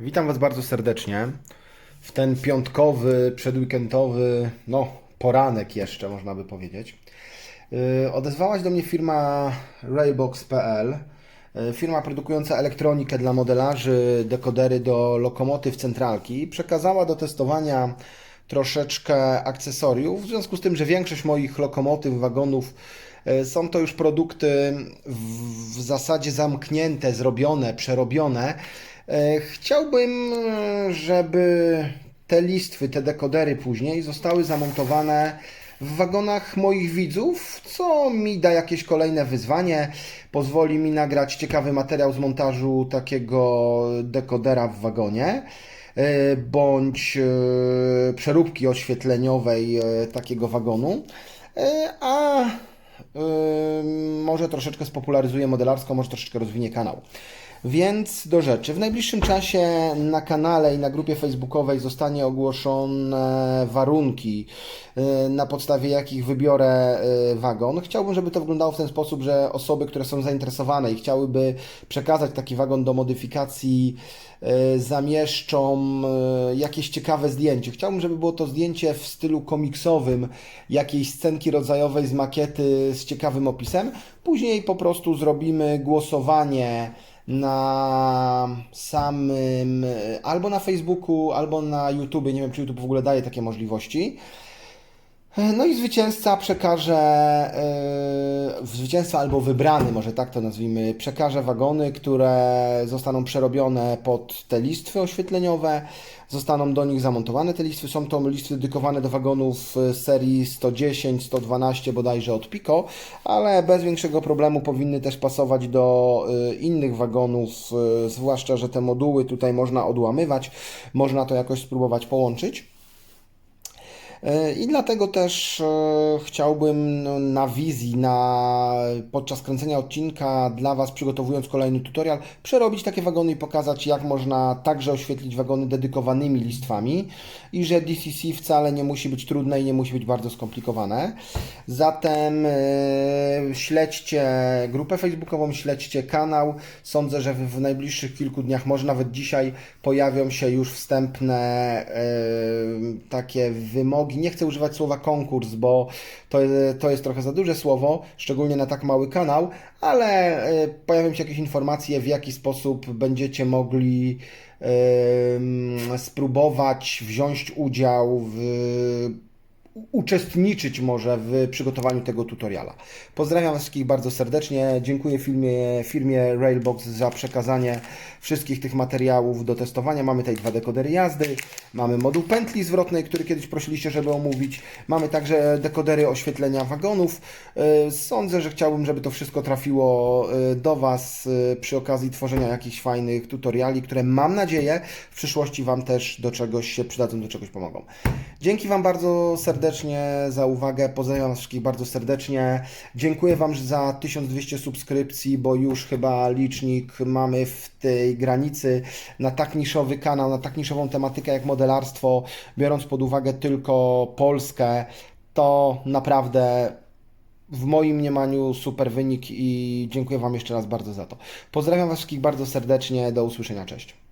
Witam Was bardzo serdecznie w ten piątkowy, przedweekendowy, no poranek jeszcze można by powiedzieć. Yy, Odezwała się do mnie firma Railbox.pl, yy, firma produkująca elektronikę dla modelarzy, dekodery do lokomotyw centralki. Przekazała do testowania troszeczkę akcesoriów, w związku z tym, że większość moich lokomotyw, wagonów yy, są to już produkty w zasadzie zamknięte, zrobione, przerobione. E, Chciałbym, żeby te listwy, te dekodery później zostały zamontowane w wagonach moich widzów, co mi da jakieś kolejne wyzwanie, pozwoli mi nagrać ciekawy materiał z montażu takiego dekodera w wagonie, e, bądź e, przeróbki oświetleniowej takiego wagonu, a może troszeczkę spopularyzuje modelarsko, może troszeczkę rozwinie kanał. Więc do rzeczy. W najbliższym czasie na kanale i na grupie facebookowej zostanie ogłoszone warunki, y, na podstawie jakich wybiorę y, wagon. Chciałbym, żeby to wyglądało w ten sposób, że osoby, które są zainteresowane i chciałyby przekazać taki wagon do modyfikacji, y, zamieszczą jakieś ciekawe zdjęcie. Chciałbym, żeby było to zdjęcie w stylu komiksowym, jakiejś scenki rodzajowej z makiety z ciekawym opisem. Później po prostu zrobimy głosowanie na samym albo na Facebooku, albo na YouTube. Nie wiem, czy YouTube w ogóle daje takie możliwości. No i zwycięzca przekaże, yy, zwycięzca albo wybrany, może tak to nazwijmy, przekaże wagony, które zostaną przerobione pod te listwy oświetleniowe, zostaną do nich zamontowane te listwy. Są to listwy dedykowane do wagonów y, serii 110, 112 bodajże od Pico, ale bez większego problemu powinny też pasować do innych wagonów, zwłaszcza, że te moduły tutaj można odłamywać, można to jakoś spróbować połączyć. E, I dlatego też e, chciałbym no, na wizji, na, podczas kręcenia odcinka dla Was, przygotowując kolejny tutorial, przerobić takie wagony i pokazać, jak można także oświetlić wagony dedykowanymi listwami i że DCC wcale nie musi być trudne i nie musi być bardzo skomplikowane. Zatem e, śledźcie grupę facebookową, śledźcie kanał. Sądzę, że w, najbliższych kilku dniach, może nawet dzisiaj, pojawią się już wstępne takie wymogi. Nie chcę używać słowa konkurs, bo to, to jest trochę za duże słowo, szczególnie na tak mały kanał, ale e, pojawią się jakieś informacje, w jaki sposób będziecie mogli spróbować wziąć udział w uczestniczyć może w przygotowaniu tego tutoriala. Pozdrawiam wszystkich bardzo serdecznie. Dziękuję firmie, firmie Railbox za przekazanie wszystkich tych materiałów do testowania. Mamy tutaj dwa dekodery jazdy, mamy moduł pętli zwrotnej, który kiedyś prosiliście, żeby omówić. Mamy także dekodery oświetlenia wagonów. Yy, Sądzę, że chciałbym, żeby to wszystko trafiło yy, do Was yy, przy okazji tworzenia jakichś fajnych tutoriali, które mam nadzieję w przyszłości Wam też do czegoś się przydadzą, do czegoś pomogą. Dzięki Wam bardzo serdecznie za uwagę. Pozdrawiam wszystkich bardzo serdecznie. Dziękuję Wam za 1200 subskrypcji, bo już chyba licznik mamy w tej granicy na tak niszowy kanał, na tak niszową tematykę jak modelarstwo, biorąc pod uwagę tylko Polskę, to naprawdę w moim mniemaniu super wynik i dziękuję Wam jeszcze raz bardzo za to. Pozdrawiam Was wszystkich bardzo serdecznie. Do usłyszenia. Cześć.